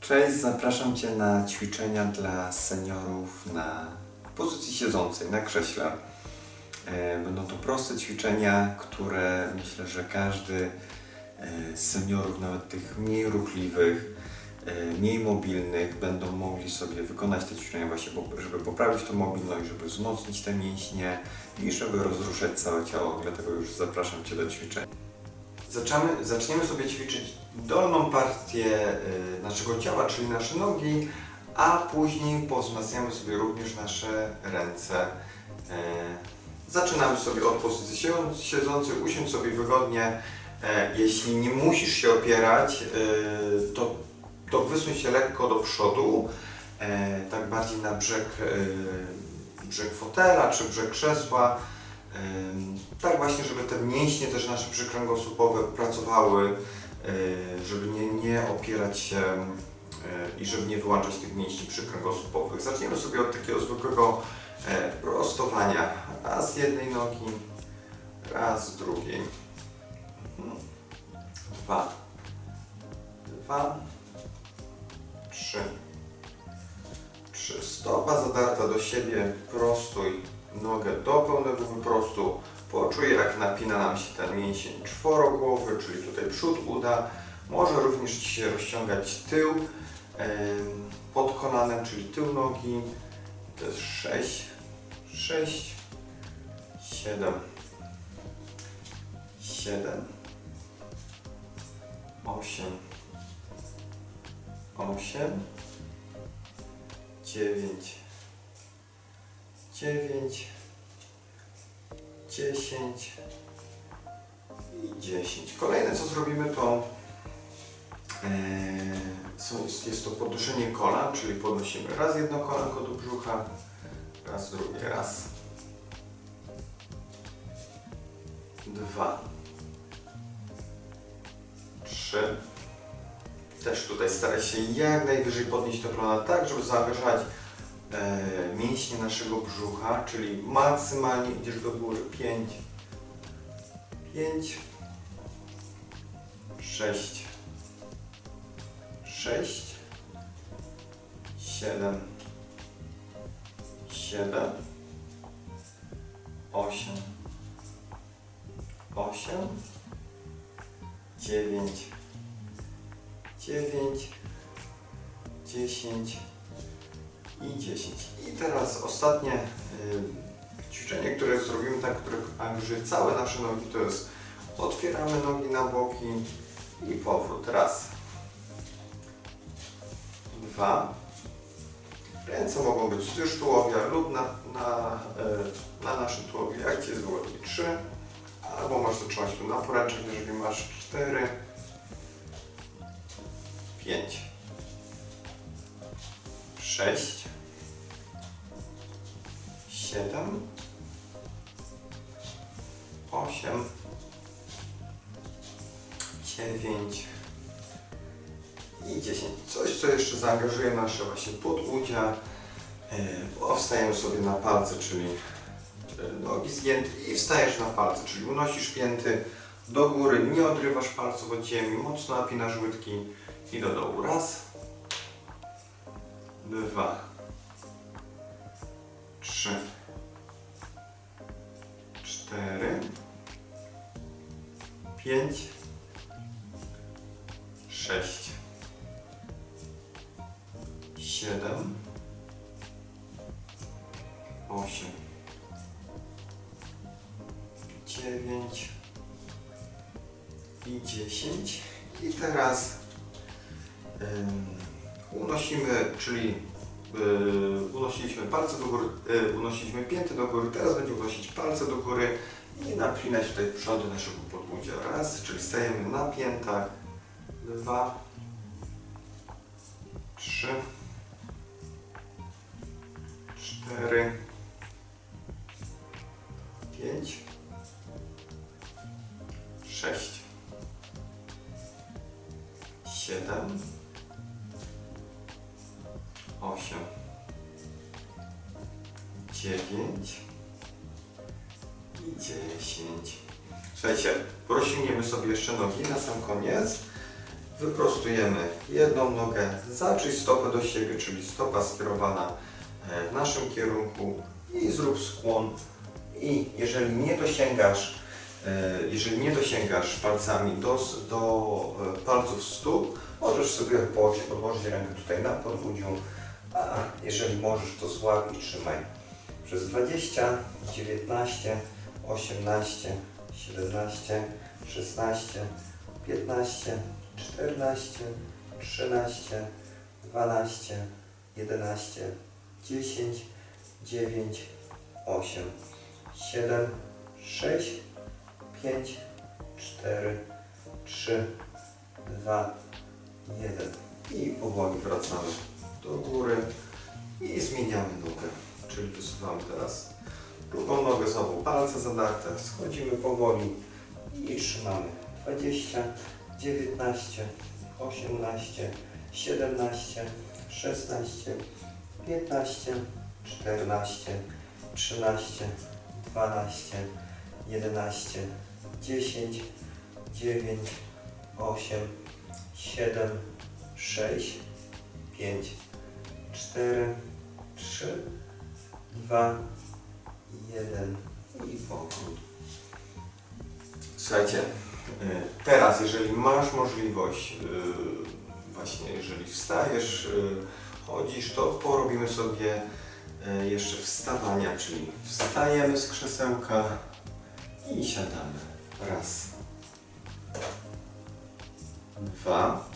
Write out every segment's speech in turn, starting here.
Cześć, zapraszam Cię na ćwiczenia dla seniorów na pozycji siedzącej, na krześle. E, Będą to proste ćwiczenia, które myślę, że każdy e, z seniorów, nawet tych mniej ruchliwych, e, mniej mobilnych, będą mogli sobie wykonać te ćwiczenia właśnie, żeby poprawić tą mobilność, żeby wzmocnić te mięśnie i żeby rozruszać całe ciało. Dlatego już zapraszam Cię do ćwiczeń. Zaczamy, zaczniemy sobie ćwiczyć dolną partię y, naszego ciała, czyli nasze nogi, a później powzmacniamy sobie również nasze ręce. E, Zaczynamy sobie od pozycji siedząc- siedzącej, usiądź sobie wygodnie. E, Jeśli nie musisz się opierać, to, to wysuń się lekko do przodu, e, tak bardziej na brzeg, brzeg fotela czy brzeg krzesła. Tak właśnie, żeby te mięśnie też nasze przykręgosłupowe pracowały, żeby nie, nie opierać się i żeby nie wyłączać tych mięśni przykręgosłupowych. Zaczniemy sobie od takiego zwykłego e, prostowania. Raz z jednej nogi, raz z drugiej. Mhm. Dwa. Dwa. Trzy. Trzy. Stopa zadarta do siebie, prostuj nogę do pełnego wyprostu. Poczuj jak napina nam się ten mięsień czworogłowy, czyli tutaj przód uda. Może również się rozciągać tył pod kolanem, czyli tył nogi. To jest 6, 6, 7, 7, 8, 8, 9, 9, 10 i 10. Kolejne co zrobimy to są- jest, to podnoszenie kolan, czyli podnosimy raz jedno kolanko do brzucha, raz drugie, raz, dwa, trzy. Też tutaj staraj się jak najwyżej podnieść to kolana tak, żeby zaangażować e, mięśnie naszego brzucha, czyli maksymalnie idziesz do góry. 5, 5, 6, 6, 7, 7, 8, 8, 9, 9, 10, i 10. I teraz ostatnie y, ćwiczenie, które zrobimy tak, które angażuje całe nasze nogi, to jest otwieramy nogi na boki i powrót. Raz. Dwa. Ręce mogą być wzdłuż tułowia lub na, na, y, na naszym tułowiu, jak Ci jest wygodniej. Trzy. Albo możesz to trzymać tu na poręczach, jeżeli masz cztery. Pięć. Sześć. Siedem. Osiem. Dziewięć. I dziesięć. Coś, co jeszcze zaangażuje nasze właśnie podudzia. Yy, Powstajemy sobie na palce, czyli yy, nogi zgięte i wstajesz na palce, czyli unosisz pięty do góry, nie odrywasz palców od ziemi, mocno napinasz łydki i do dołu. Raz, dwa, trzy, cztery, pięć, sześć, siedem, osiem, dziewięć. I dziesięć. I teraz ym, unosimy, czyli unosiliśmy palce do góry, yy, unosiliśmy pięty do góry, teraz będziemy unosić palce do góry i napinać tutaj przody naszego podłudzia. Raz, czyli stajemy na piętach, dwa, trzy, cztery, pięć, sześć, siedem, osiem, dziewięć. I dziesięć. Słuchajcie, rozciągniemy sobie jeszcze nogi na sam koniec. Wyprostujemy jedną nogę, zaczyj stopę do siebie, czyli stopa skierowana e, w naszym kierunku. I zrób skłon. I jeżeli nie dosięgasz, e, jeżeli nie dosięgasz palcami do, do e, palców stóp, możesz sobie położyć, odłożyć rękę tutaj na podwójniu, a jeżeli możesz, to złap i trzymaj. Przez 20, 19, 18, 17, 16, 15, 14, 13, 12, 11, 10, 9, 8, 7, 6, 5, 4, 3, 2, 1. I powoli wracamy do góry i zmieniamy nogę. Czyli wysuwamy teraz drugą nogę, znowu palce zadarte, schodzimy powoli i trzymamy 20, 19, 18, 17, 16, 15, 14, 13, 12, 11, 10, 9, 8, 7, 6, 5, 4, 3, 2, 1 i powrót. Słuchajcie, y, teraz jeżeli masz możliwość, y, właśnie jeżeli wstajesz, y, chodzisz, to porobimy sobie jeszcze wstawania, czyli wstajemy z krzesełka i siadamy. Raz. Dwa.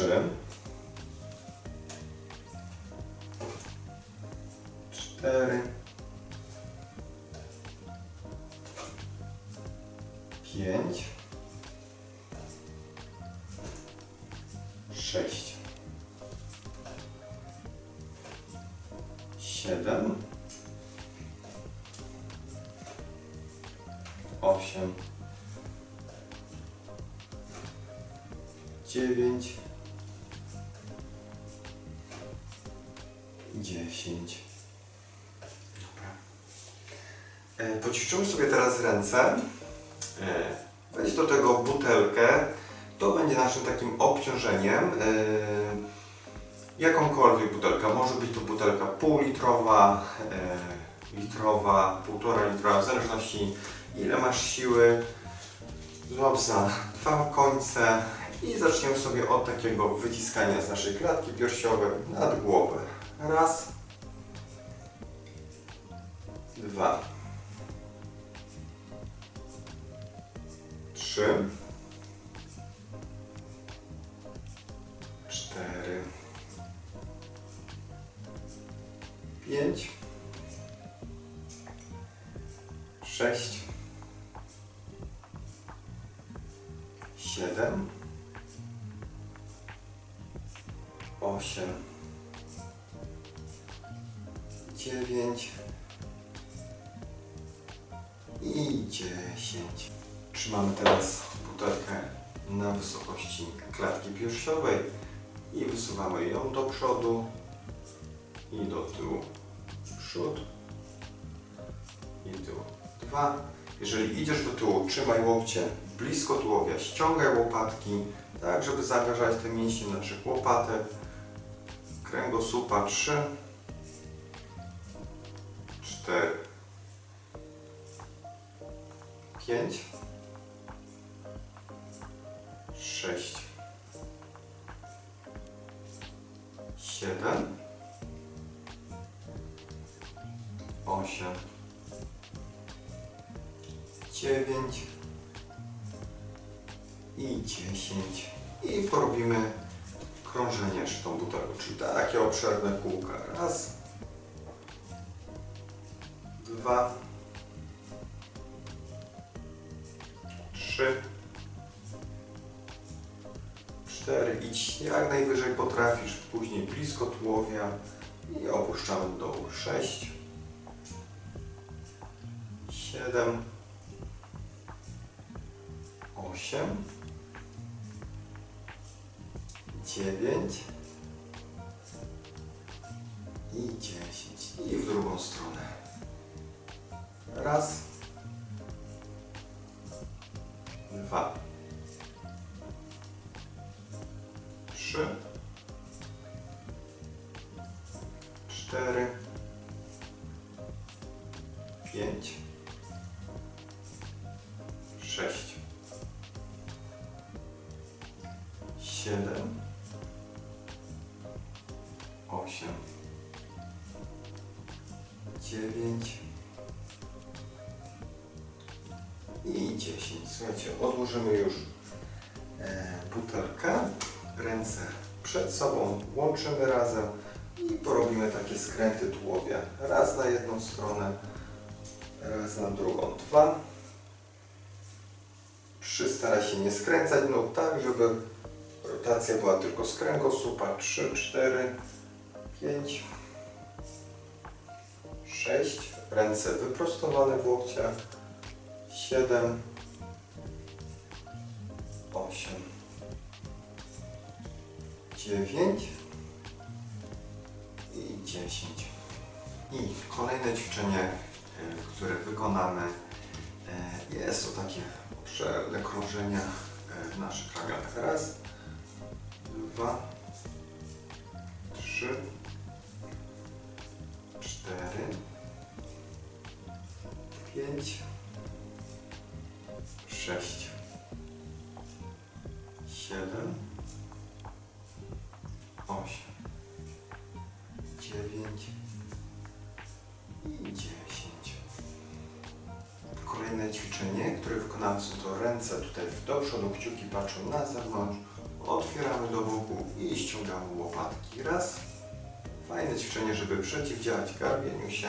Trzy. Cztery. Pięć. Sześć. Siedem. Osiem. Dziewięć. Dziesięć. Dobra. E, Poćwiczymy sobie teraz ręce. E, Weź do tego butelkę. To będzie naszym takim obciążeniem. E, Jakąkolwiek butelka. Może być to butelka półlitrowa, litrowa, półtora litra, w zależności ile masz siły. Złap za dwa końce i zaczniemy sobie od takiego wyciskania z naszej klatki piersiowej nad głowę. Raz, dwa, trzy, cztery, pięć, sześć, Trzymamy teraz butelkę na wysokości klatki piersiowej i wysuwamy ją do przodu i do tyłu. Przód i tył. Dwa. Jeżeli idziesz do tyłu, trzymaj łokcie blisko tułowia, ściągaj łopatki, tak żeby zaangażować te mięśnie naszych łopatek, kręgosłupa. Trzy, cztery, pięć, sześć, siedem, osiem, dziewięć. I dziesięć. I porobimy krążenie jeszcze tą butelką, czyli takie obszerne kółka. Raz, dwa, trzy, cztery. Idź jak najwyżej potrafisz, później blisko tułowia i opuszczamy do dołu. Sześć, siedem, osiem, dziewięć i dziesięć. I w drugą stronę. Raz, dwa, trzy, cztery, pięć, sześć, siedem, osiem, dziewięć i dziesięć. Słuchajcie, odłożymy już e, butelkę, ręce przed sobą, łączymy razem i porobimy takie skręty tułowia. Raz na jedną stronę, raz na drugą. Dwa. Trzy. Stara się nie skręcać nóg tak, żeby rotacja była tylko z kręgosłupa. Trzy, cztery, pięć, sześć. Ręce wyprostowane w łokciach. Siedem, osiem, dziewięć i dziesięć. I kolejne ćwiczenie, y, które wykonamy, y, jest to takie obszerne krążenia y, w naszych ramionach. Raz, dwa, trzy, przodu, kciuki patrzą na zewnątrz, otwieramy do boku i ściągamy łopatki. Raz. Fajne ćwiczenie, żeby przeciwdziałać garbieniu się.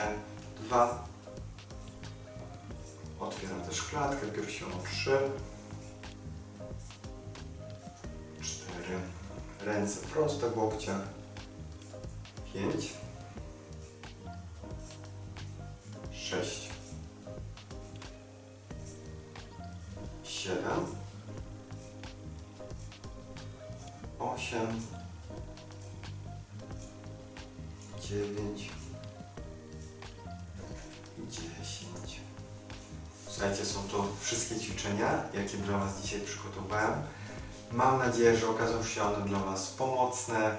Dwa. Otwieram też klatkę piersiową. Trzy. Cztery. Ręce proste w łokciach. Pięć. Sześć. Siedem. Osiem. Dziewięć. Dziesięć. Słuchajcie, są to wszystkie ćwiczenia, jakie dla Was dzisiaj przygotowałem. Mam nadzieję, że okażą się one dla Was pomocne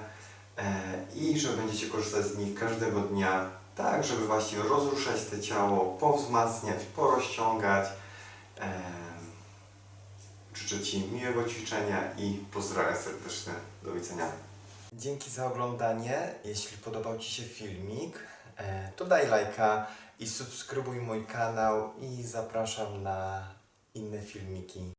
e, i że będziecie korzystać z nich każdego dnia, tak żeby właśnie rozruszać te ciało, powzmacniać, porozciągać. Życzę Ci miłego ćwiczenia i pozdrawiam serdecznie. Do widzenia. Dzięki za oglądanie. Jeśli podobał Ci się filmik, e, to daj lajka i subskrybuj mój kanał i zapraszam na inne filmiki.